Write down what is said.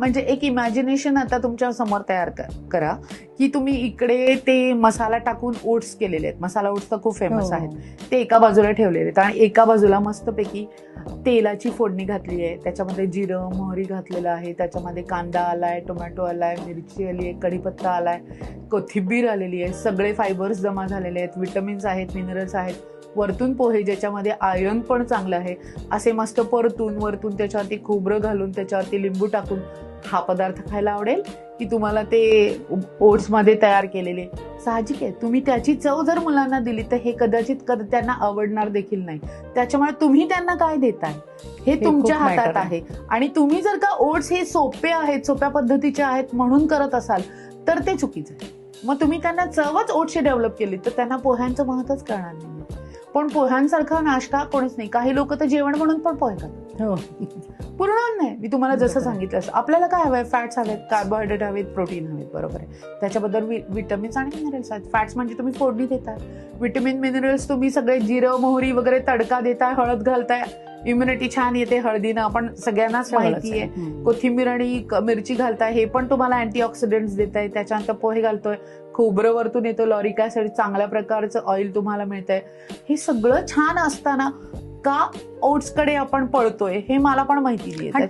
म्हणजे एक इमॅजिनेशन आता तुमच्यासमोर तयार करा की तुम्ही इकडे ते मसाला टाकून ओट्स केलेले आहेत. मसाला ओट्स तर खूप फेमस हो. आहेत. ते एका बाजूला ठेवलेले आहेत. आणि एका बाजूला मस्तपैकी तेलाची फोडणी घातली आहे. त्याच्यामध्ये जिरं मोहरी घातलेलं आहे. त्याच्यामध्ये कांदा आलाय टोमॅटो आलाय मिरची आली आहे कढीपत्ता आलाय कोथिंबीर आलेली आहे. सगळे फायबर्स जमा झालेले आहेत. विटमिन्स आहेत मिनरल्स आहेत. वरतून पोहे ज्याच्यामध्ये आयर्न पण चांगलं आहे. असे मस्त परतून वरतून त्याच्यावरती खोबरं घालून त्याच्यावरती लिंबू टाकून हा पदार्थ खायला आवडेल की तुम्हाला ते ओट्समध्ये तयार केलेले. साहजिक आहे. तुम्ही त्याची चव जर मुलांना दिली तर हे कदाचित कद- त्यांना आवडणार देखील नाही. त्याच्यामुळे तुम्ही त्यांना काय देताय? हे तुमच्या हातात आहे. आणि तुम्ही जर का ओट्स हे सोपे आहेत सोप्या पद्धतीचे आहेत म्हणून करत असाल तर ते चुकीचं आहे. मग तुम्ही त्यांना चवच ओट्सची डेव्हलप केली तर त्यांना पोह्यांचं महत्वच कळणार नाही. पण पोह्यांसारखा नाश्ता कोणीच नाही. काही लोक तर जेवण म्हणून पण पोहे खातात. हो. पूर्ण नाही मी तुम्हाला जसं. सांगितलं असं. आपल्याला काय हवंय? फॅट्स हवेत कार्बोहायड्रेट हवेत प्रोटीन हवेत. बरोबर आहे. त्याच्याबद्दल विटमिन्स आणि मिनरल्स आहेत. फॅट्स म्हणजे तुम्ही फोडणी देताय. विटमिन मिनरल्स तुम्ही सगळे जिरं मोहरी वगैरे तडका देताय हळद घालताय. इम्युनिटी छान येते हळदीनं. आपण सगळ्यांनाच माहिती आहे. कोथिंबीर आणि मिरची घालताय हे पण तुम्हाला अँटीऑक्सिडंट्स देत आहे त्याच्यानंतर पोहे घालतोय. खोबरं वरतून येतो लॉरिक ऍसिड चांगल्या प्रकारचं ऑइल तुम्हाला मिळतंय. हे सगळं छान असताना का ओट्सकडे आपण पळतोय हे मला पण माहिती आहे.